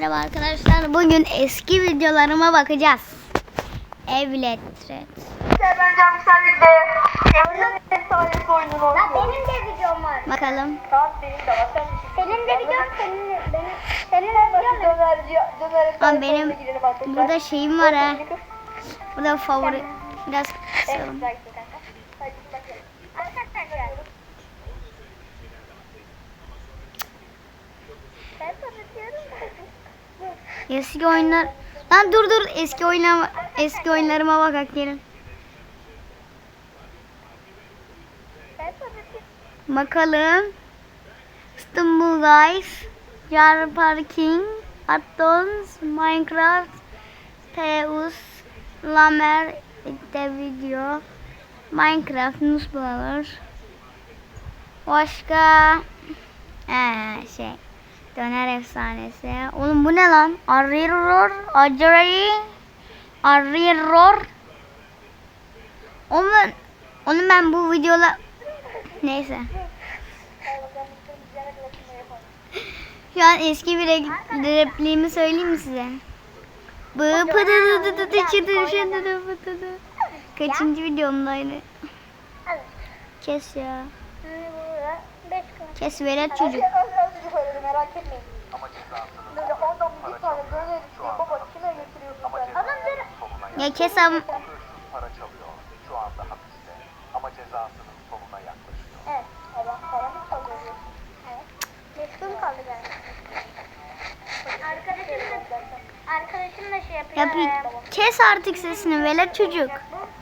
merhaba arkadaşlar. Bugün eski videolarıma bakacağız. Evlet. Ben Can Güzellik'te Emre'nin efsanesi oyununu oynuyorum. Benim de videom var. Bakalım. Benim de var. Sen Senin de videon senin benim senin de Döner, videon döner, döner, Ama benim burada şeyim var ha. Burada favori. Biraz kısalım. Ben tanıtıyorum. Eski oyunlar. Lan dur dur eski oyunlar eski oyunlarıma bak gelin. Bakalım. İstanbul Guys, Jar Parking, Addons, Minecraft, Teus, Lamer, de video, Minecraft, Nusbalar. Başka ee, şey Döner efsanesi. Oğlum bu ne lan? Arriror, Acray, Arriror. Onu onu ben bu videola neyse. Şu an eski bir re- repliğimi söyleyeyim mi size? Dı. Kaçıncı videomdaydı? Kes ya. Şimdi burada 5 gün. Kes velet çocuk. Azıcık öyle merak etmeyin. Böyle ondan bir tane döner istiyor. Baba kime götürüyorsun sen? Adam dur. Ya kes am para çalıyor. Şu anda hapiste. Ama cezasının sonuna yaklaşıyor. Evet. Adam para mı çalıyor? Evet. 5 gün kaldı yani. Arkadaşım da, arkadaşım da şey yapıyor. ya bir kes artık sesini velet çocuk.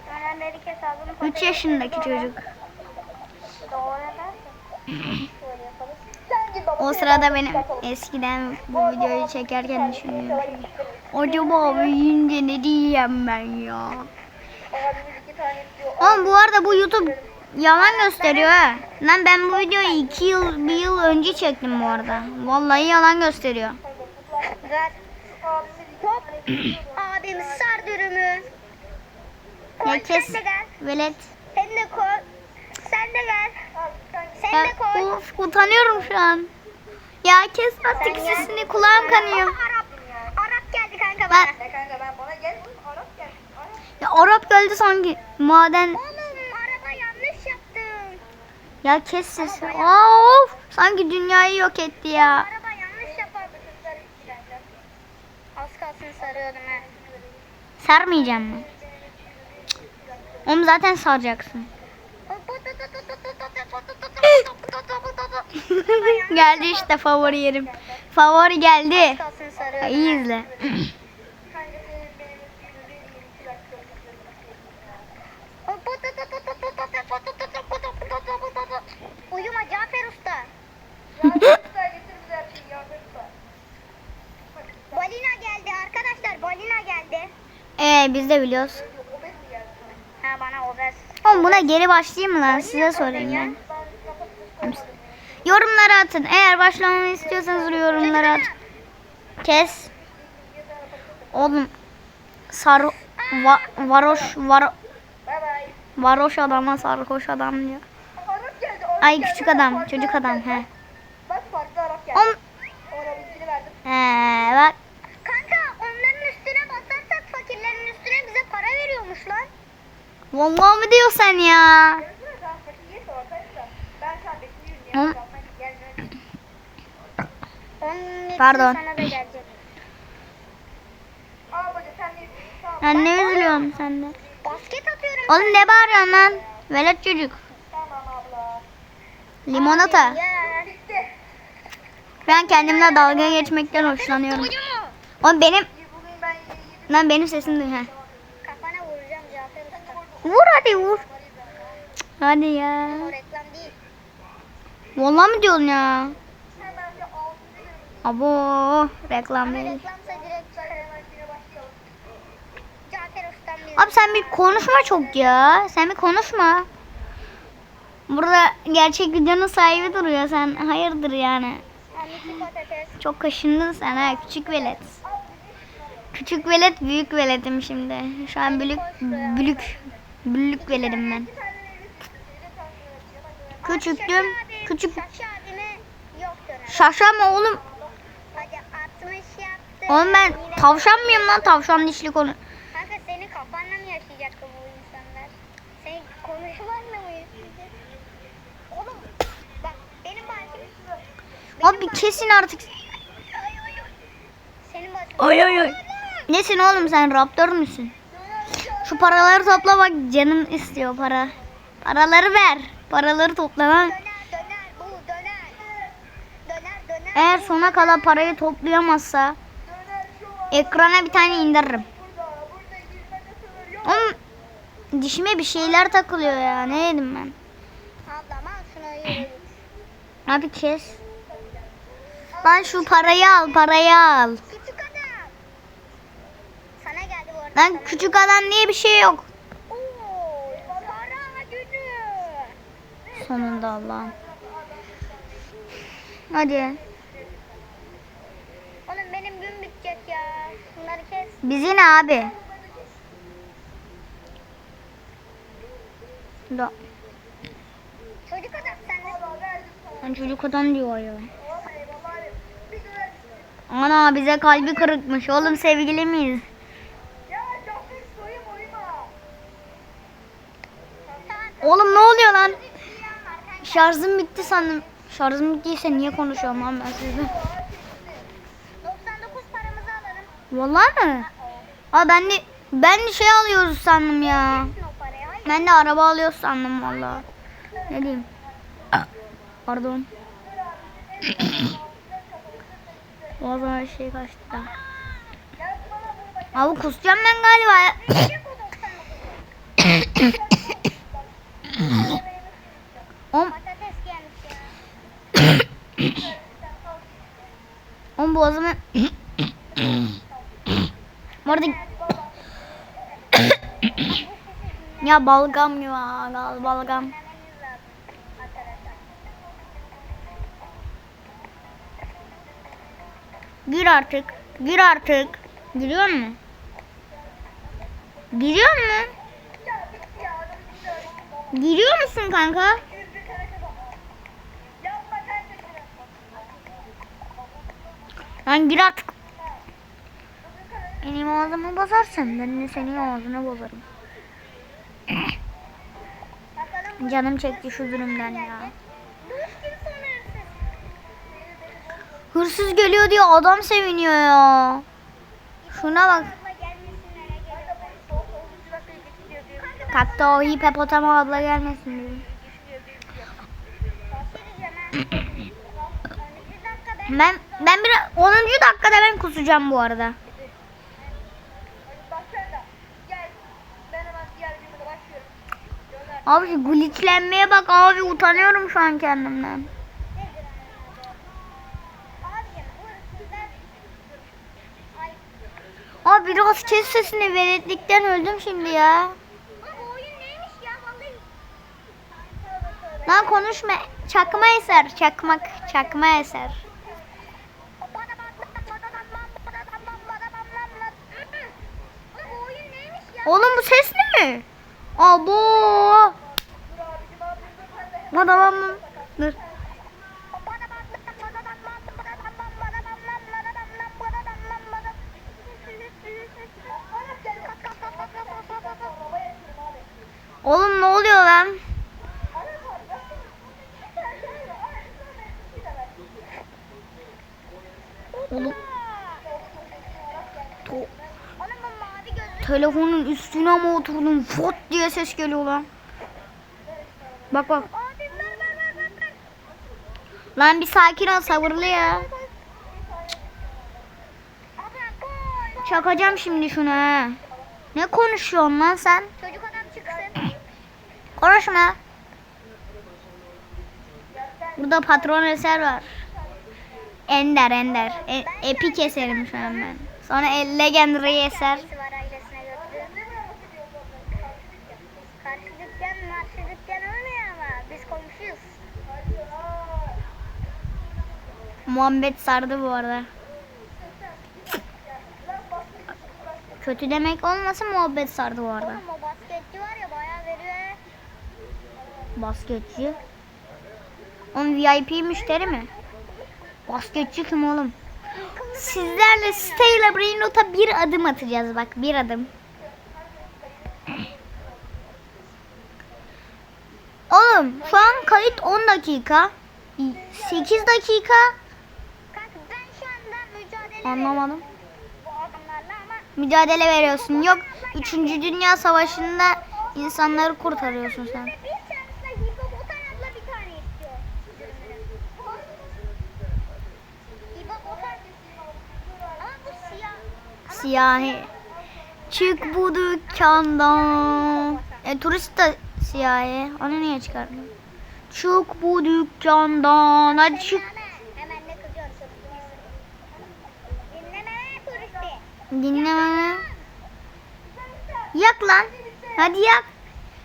Dönerleri kes ağzını 3 yaşındaki çocuk. Doğru edersin. O sırada benim eskiden bu videoyu çekerken düşünüyorum. Acaba büyüyünce ne diyeceğim ben ya? Oğlum bu arada bu YouTube yalan gösteriyor ha. Lan ben bu videoyu 2 yıl, bir yıl önce çektim bu arada. Vallahi yalan gösteriyor. Hop. Abim sar dürümü. Koy, Ya kes. Sen de gel. Velet. Sen de koy. Sen de gel. Sen Ya, de koy. of utanıyorum şu an. Ya kes artık sesini kulağım kanıyor. Kanka Ben, bana. Ya kanka ben bana gel. Arap gel. Arap. ya Arap geldi sanki. Maden. Oğlum araba yanlış yaptım. Ya kes sesi. Aa, of. Sanki dünyayı yok etti ya. Araba yanlış yapar. Az kalsın sarıyordum ha. Sarmayacağım mı? Oğlum zaten saracaksın. geldi işte favori yerim. Favori geldi. İyi izle. Ee biz de biliyoruz. Ha bana obez. Oğlum buna geri başlayayım mı lan? Size sorayım ben. Yorumlara atın. Eğer başlamamı istiyorsanız yorumlara at. Kes. Oğlum sar va, varoş var varoş adama sarhoş adam diyor. Ay küçük adam, çocuk adam he. Bak farklı Arap geldi. Verdim. he bak veriyormuş lan. vallahi mı diyor sen ya? Hı? Pardon. Ben ne üzülüyorum sende? Basket atıyorum. Oğlum ne bağırıyorsun lan? Velet çocuk. Limonata. Ben kendimle dalga geçmekten hoşlanıyorum. Oğlum benim lan benim sesim duy Vur hadi vur. Hadi ya. Vallahi mı diyorsun ya? Abo reklam değil. Abi sen bir konuşma çok ya. Sen bir konuşma. Burada gerçek videonun sahibi duruyor. Sen hayırdır yani. Çok kaşındın sen ha küçük velet. Küçük velet büyük veletim şimdi. Şu an bülük bülük bülük veledim ben. Küçüktüm. Küçük şaşa mı oğlum? Hadi 60 yap. Oğlum ben tavşan mıyım lan tavşan dişli konu. Kanka senin kafanla mı yaşayacak bu insanlar? Senin konuşmanla mı yaşayacak? Oğlum bak benim başım... Abi kesin artık. Oy oy oy. Nesin oğlum sen raptor musun? Şu paraları topla bak canım istiyor para. Paraları ver. Paraları topla. Eğer sona kadar parayı toplayamazsa ekrana bir tane indiririm. Oğlum dişime bir şeyler takılıyor ya. Ne yedim ben? Abi kes. Lan şu parayı al, parayı al. Küçük adam. Sana geldi bu arada. Lan küçük adam diye bir şey yok. Sonunda Allah'ım. Hadi. Oğlum benim gün bitecek ya. Şunları kes. Bizi ne abi? Da. Çocuk adam sen de. Çocuk adam diyor ya. Ana bize kalbi kırıkmış. Oğlum sevgili miyiz? Tamam. Oğlum ne oluyor lan? Ziyan var kanka. Şarjım bitti sandım. Şarjım bittiyse niye konuşuyorum lan ben sizle? 99 paramızı alalım. Vallahi mi? Aa ben de ben de şey alıyoruz sandım ya. Ben de araba alıyoruz sandım vallahi. Ne diyeyim? Pardon. Boğazıma şey kaçtı da. Abi kusacağım ben galiba. ya. Verecek o 99. Oğlum, Patates gelmiş ya. boğazıma... Bu arada... ya balgam ya, gal balgam. Gir artık. Gir artık. Giriyor mu? Giriyor mu? Giriyor musun kanka? Lan gir artık. Benim ağzımı bozarsan ben de senin ağzını bozarım. Canım çekti şu durumdan ya. Hırsız geliyor diye adam seviniyor ya. Şuna bak. Kalktı o hipopotamo abla gelmesin dedim. Ben ben bir 10. dakikada ben kusacağım bu arada. Abi şu glitchlenmeye bak abi utanıyorum şu an kendimden. Abi biraz kes sesini veletlikten öldüm şimdi ya. Lan konuşma. Çakma eser. Çakmak. Çakma eser. Oğlum bu ses ne? Abo. Adamım. Dur. Oğlum ne oluyor lan? Oğlum telefonun üstüne mi oturdum? Fot diye ses geliyor lan. Bak bak. Lan bir sakin ol sabırlı ya. Çakacağım şimdi şunu ha. Ne konuşuyorsun lan sen? Çocuk adam çıksın. Konuşma. Burada patron eser var. Ender Ender. E, epik eserim şu an ben. Sonra el legendary Muhammed sardı bu arada. Kötü demek olmasın muhabbet sardı bu arada. Oğlum o basketçi var ya bayağı veriyor. Basketçi. Oğlum VIP müşteri mi? Basketçi kim oğlum? Sizlerle Stella Brainrot'a bir adım atacağız bak bir adım. Oğlum şu an kayıt 10 dakika. 8 dakika. Kanka ben şu anda mücadele Anlamadım. Mücadele veriyorsun. Yok 3. Dünya Savaşı'nda insanları kurtarıyorsun sen. Siyahi. Çık bu dükkandan. E, turist de siyahi. Onu niye çıkardın? Çık bu dükkandan. Hadi çık. Turisti. Dinleme. Yak lan. Hadi yak.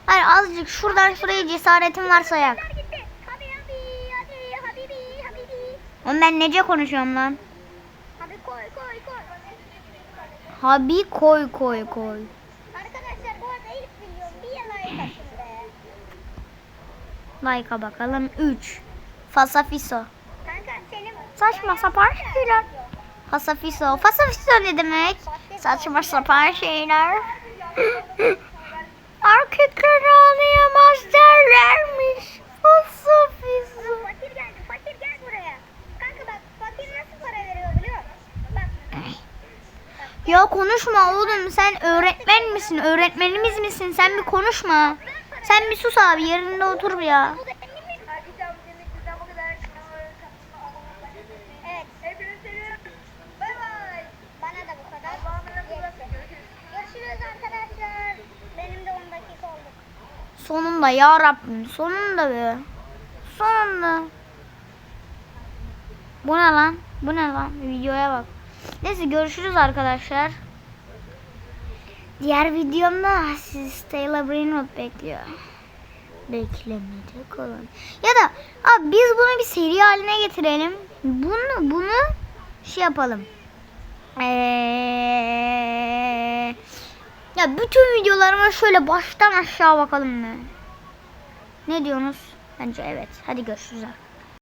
Hayır azıcık şuradan şuraya cesaretin varsa yak. Oğlum ben nece konuşuyorum lan? Abi koy koy koy. Habi koy koy koy. Arkadaşlar bu arada ilk videom bir like atın be. Like'a bakalım. 3. Fasafiso. Kanka senin Saçma sapan şeyler. Fasafiso. Fasafiso ne demek? Saçma sapan şeyler. Erkekler ağlayamaz derlermiş. Fasafiso. fakir geldi. Fakir gel buraya. Kanka bak fakir nasıl para veriyor biliyor musun? Bak. Ya konuşma oğlum sen öğretmen misin? Öğretmenimiz misin? Sen bir konuşma. Sen bir sus abi yerinde otur ya. Bu zengin mi? Arkadaşlar bugünlük bizden bu kadar. Evet. Hepinizi seviyorum. Bay bay. Bana da bu kadar. Görüşürüz arkadaşlar. Benim de 10 dakika oldu. Sonunda ya Rabbim sonunda be. Sonunda. Bu ne lan? Bu ne lan? Videoya bak. Neyse görüşürüz arkadaşlar. Diğer videomda sizi Stella Brainrot bekliyor. Beklemede kalın. Ya da abi biz bunu bir seri haline getirelim. Bunu bunu şey yapalım. Ee, ya bütün videolarıma şöyle baştan aşağı bakalım mı? Ne diyorsunuz? Bence evet. Hadi görüşürüz. arkadaşlar.